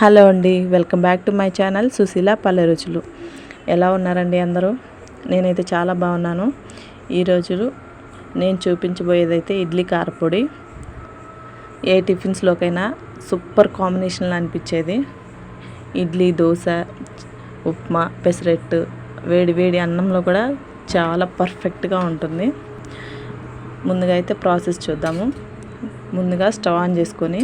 Hello అండి welcome back to my channel Sushila పల్లె రుచులు ఎలా ఉన్నారండి అందరూ? నేనైతే చాలా బాగున్నాను. ఈరోజు నేను చూపించబోయేదైతే ఇడ్లీ కారపొడి. ఏ టిఫిన్స్లోకైనా సూపర్ కాంబినేషన్లో అనిపించేది. ఇడ్లీ దోశ ఉప్మా పెసరెట్టు వేడి వేడి అన్నంలో కూడా చాలా పర్ఫెక్ట్గా ఉంటుంది. ముందుగా అయితే ప్రాసెస్ చూద్దాము. ముందుగా స్టవ్ ఆన్ చేసుకొని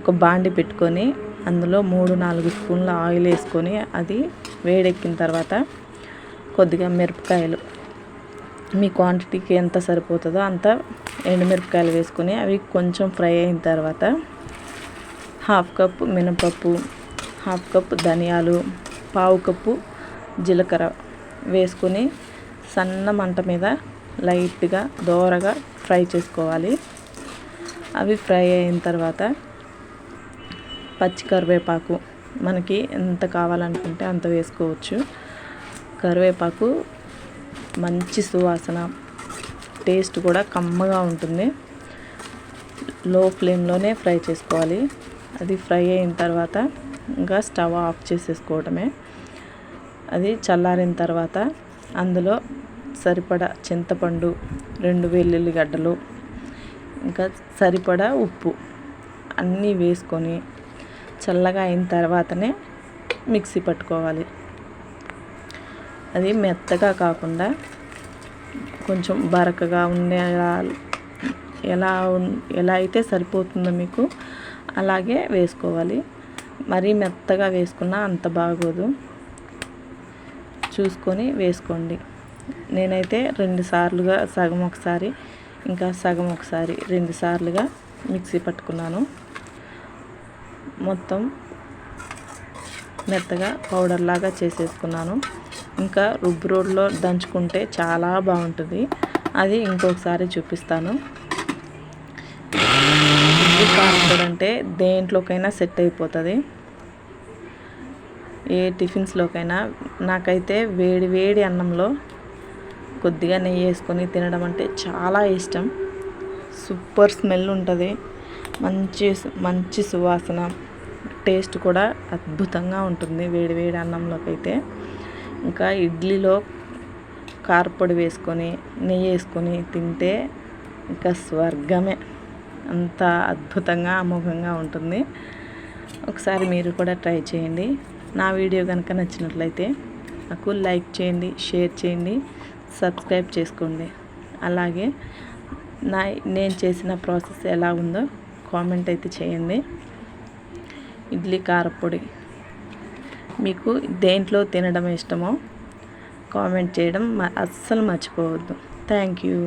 ఒక బాండి పెట్టుకొని అందులో మూడు నాలుగు స్పూన్ల ఆయిల్ వేసుకొని అది వేడెక్కిన తర్వాత కొద్దిగా మిరపకాయలు. మీ క్వాంటిటీకి ఎంత సరిపోతుందో అంత ఎండుమిరపకాయలు వేసుకొని అవి కొంచెం ఫ్రై అయిన తర్వాత హాఫ్ కప్ మినపప్పు హాఫ్ కప్ ధనియాలు పావు కప్పు జీలకర్ర వేసుకొని సన్న మంట మీద లైట్గా దోరగా ఫ్రై చేసుకోవాలి. అవి ఫ్రై అయిన తర్వాత పచ్చి కరివేపాకు మనకి ఎంత కావాలనుకుంటే అంత వేసుకోవచ్చు. కరివేపాకు మంచి సువాసన టేస్ట్ కూడా కమ్మగా ఉంటుంది. లో ఫ్లేమ్లోనే ఫ్రై చేసుకోవాలి. అది ఫ్రై అయిన తర్వాత ఇంకా స్టవ్ ఆఫ్ చేసేసుకోవడమే. అది చల్లారిన తర్వాత అందులో సరిపడా చింతపండు రెండు వెల్లుల్లి గడ్డలు ఇంకా సరిపడా ఉప్పు అన్నీ వేసుకొని చల్లగా అయిన తర్వాతనే మిక్సీ పట్టుకోవాలి. అది మెత్తగా కాకుండా కొంచెం బరకగా ఉండే ఎలా ఎలా అయితే సరిపోతుందో మీకు అలాగే వేసుకోవాలి. మరీ మెత్తగా వేసుకున్నా అంత బాగోదు. చూసుకొని వేసుకోండి. నేనైతే రెండు సార్లుగా సగం ఒకసారి ఇంకా సగం ఒకసారి రెండు సార్లుగా మిక్సీ పట్టుకున్నాను. మొత్తం మెత్తగా పౌడర్ లాగా చేసేసుకున్నాను. ఇంకా రుబ్బు రోడ్లో దంచుకుంటే చాలా బాగుంటుంది. అది ఇంకొకసారి చూపిస్తాను. కారం అంటే దేంట్లోకైనా సెట్ అయిపోతుంది. ఏ టిఫిన్స్లోకైనా నాకైతే వేడి వేడి అన్నంలో కొద్దిగా నెయ్యి వేసుకొని తినడం అంటే చాలా ఇష్టం. సూపర్ స్మెల్ ఉంటుంది. మంచి మంచి సువాసన. టేస్ట్ కూడా అద్భుతంగా ఉంటుంది వేడి వేడి అన్నంలోకి అయితే ఇంకా ఇడ్లీలో కారపొడి వేసుకొని నెయ్యి వేసుకొని తింటే ఇంకా స్వర్గమే. అంత అద్భుతంగా అమోఘంగా ఉంటుంది. ఒకసారి మీరు కూడా ట్రై చేయండి. నా వీడియో కనుక నచ్చినట్లయితే నాకు లైక్ చేయండి షేర్ చేయండి సబ్స్క్రైబ్ చేసుకోండి. అలాగే నా నేను చేసిన ప్రాసెస్ ఎలా ఉందో కామెంట్ అయితే చేయండి. ఇడ్లీ కారపొడి మీకు దేంట్లో తినడం ఇష్టమో కామెంట్ చేయడం అస్సలు మర్చిపోవద్దు. Thank you.